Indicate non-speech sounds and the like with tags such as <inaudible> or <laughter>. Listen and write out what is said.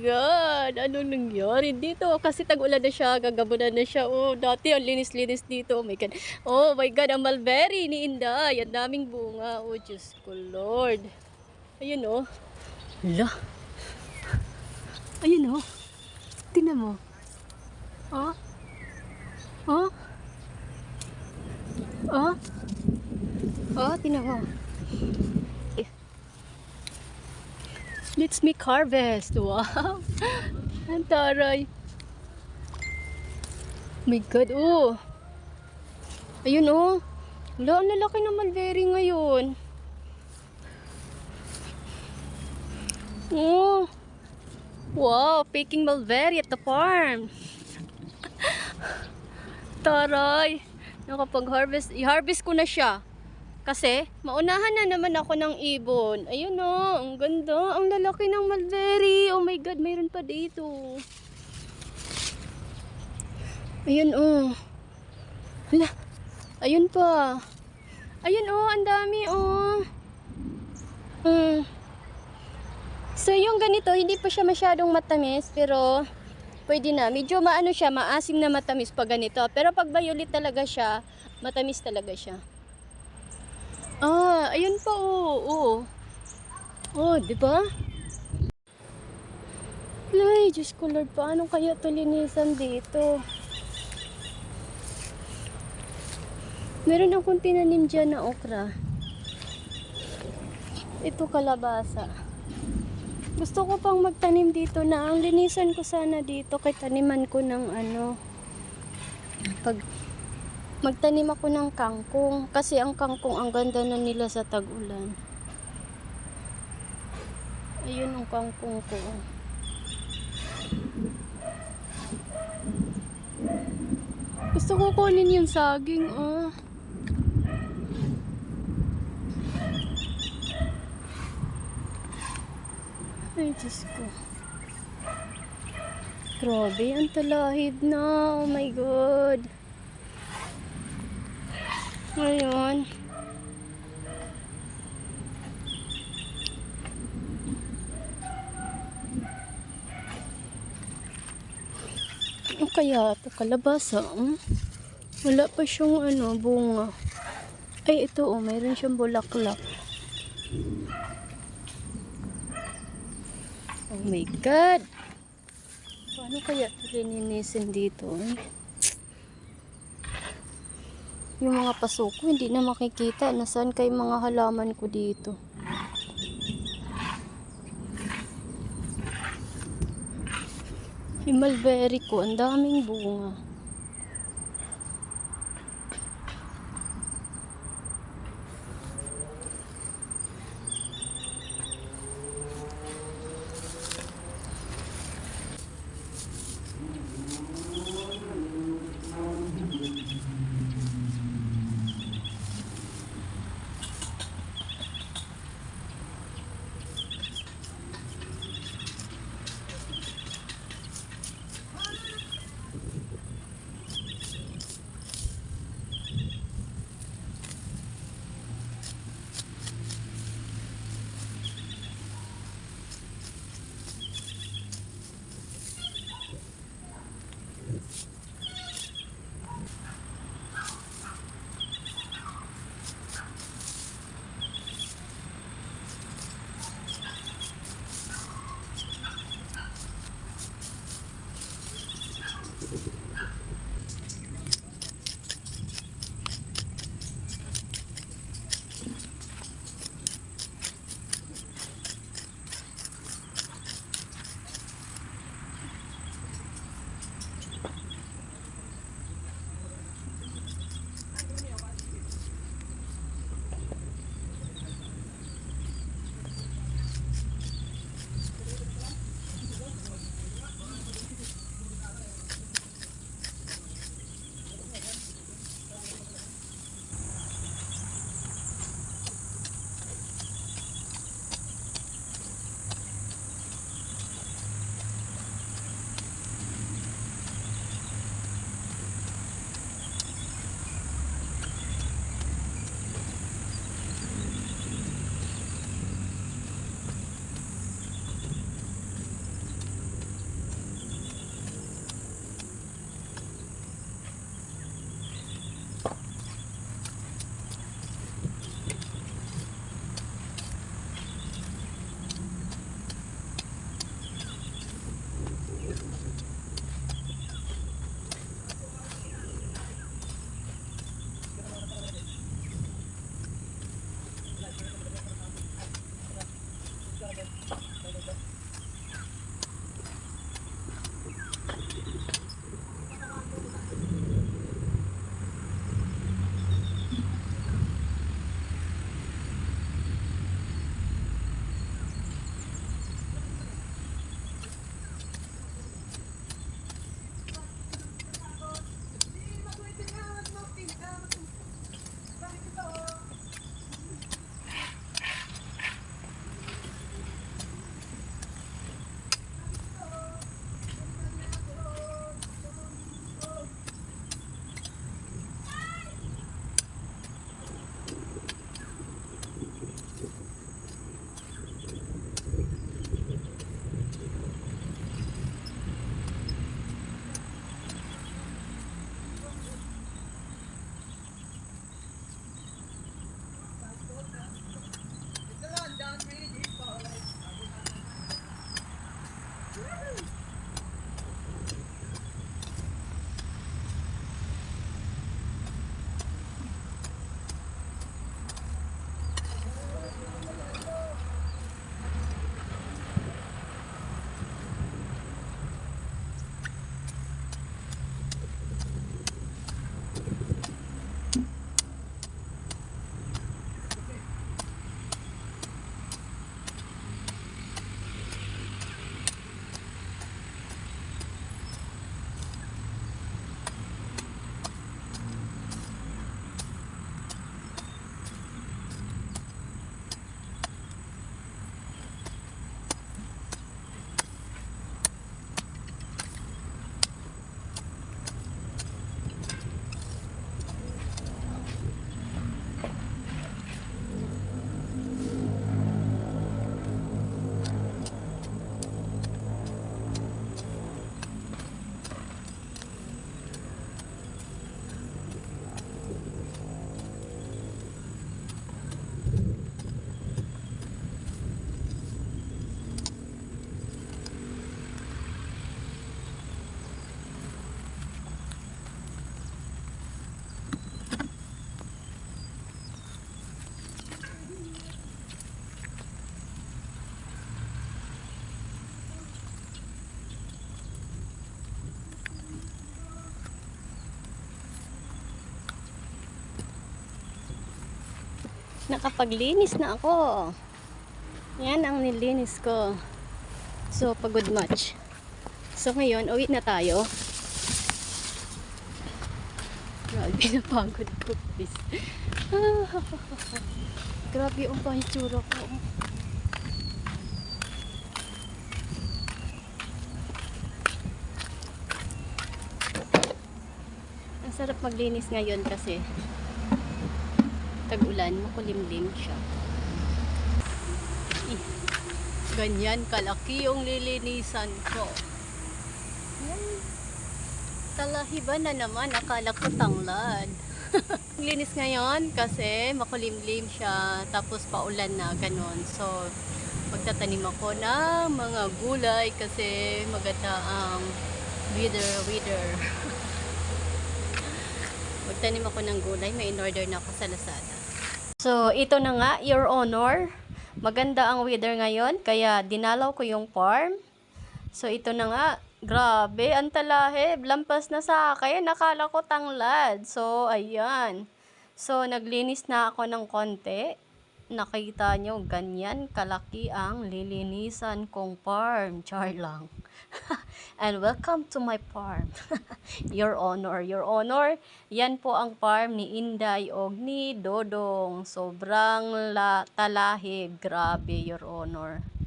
God! Anong nangyari dito? Kasi tag-ulan na siya, gagabunan na siya. Oh, dati ang linis-linis dito. Oh my God. Oh my God, ang mulberry ni Inday. Ang daming bunga. Oh, Diyos ko, Lord. Ayun, oh. Hala. Ayun, oh. Tingnan mo. Oh. Oh. Oh. Oh, tingnan mo. Let's make harvest. Wow. <laughs> Ang taray. My God, oh. Ayun, oh. Wala, ang lalaki ng mulberry ngayon. Oh. Wow, picking mulberry at the farm. <laughs> Taray. Nakapag-harvest. I-harvest ko na siya. Kasi, maunahan na naman ako ng ibon. Ayun o, ang ganda. Ang lalaki ng mulberry. Oh my God, mayroon pa dito. Ayun o. Hala, ayun pa. Ayun o, ang dami o. Hmm. So, yung ganito, hindi pa siya masyadong matamis, pero pwede na. Medyo maano siya, maasim na matamis pag ganito. Pero pag violet talaga siya, matamis talaga siya. Ah, ayun pa, oo. Oo, oh, di ba? Ay, Diyos ko Lord, paano kaya ito linisan dito? Meron akong tinanim dyan na okra. Ito kalabasa. Gusto ko pang magtanim dito na ang linisan ko sana dito kay taniman ko ng ano. Pag magtanim ako ng kangkong kasi ang kangkong ang ganda na nila sa tag-ulan. Ayun ang kangkong ko. Gusto ko kunin yung saging, oh. Ay, Diyos ko. Grabe, ang talahib na. Oh my God. Ngayon. Ano kaya ito? Kalabasa, hmm? Wala pa siyang ano, bunga. Ay, ito oh, mayroon siyang bulaklak. Oh my God! Paano kaya ito lininisin dito? Eh? Yung mga paso ko, hindi na makikita. Nasaan kay mga halaman ko dito? Yung mulberry ko, ang daming bunga. Nakapaglinis na ako. Yan ang nilinis ko. So, pagod much. So, ngayon, uwi na tayo. Grabe, <laughs> napagod ko, please. <laughs> Grabe ang panitsura ko. Ang sarap maglinis ngayon kasi tag-ulan, makulimlim siya. Eh, Ganyan kalaki yung lilinisan ko. Yan. Talahiban na naman, akala ko tanglad. <laughs> Linis ngayon kasi makulimlim siya, tapos paulan na, ganun. So, magtatanim ako ng mga gulay kasi maganda ang weather, weather. <laughs> Magtanim ako ng gulay, may in-order na ako sa Lazada. So, ito na nga, Your Honor. Maganda ang weather ngayon, kaya dinalaw ko yung farm. So, ito na nga. Grabe, ang talahib. Lampas na sa akin. Nakala ko tanglad. So, ayan. So, naglinis na ako ng konti. Nakita nyo, ganyan kalaki ang lilinisan kong farm. Char lang. <laughs> And welcome to my farm. <laughs> Your Honor, Your Honor, yan po ang farm ni Inday o ni Dodong. Sobrang la talahib. Grabe, Your Honor.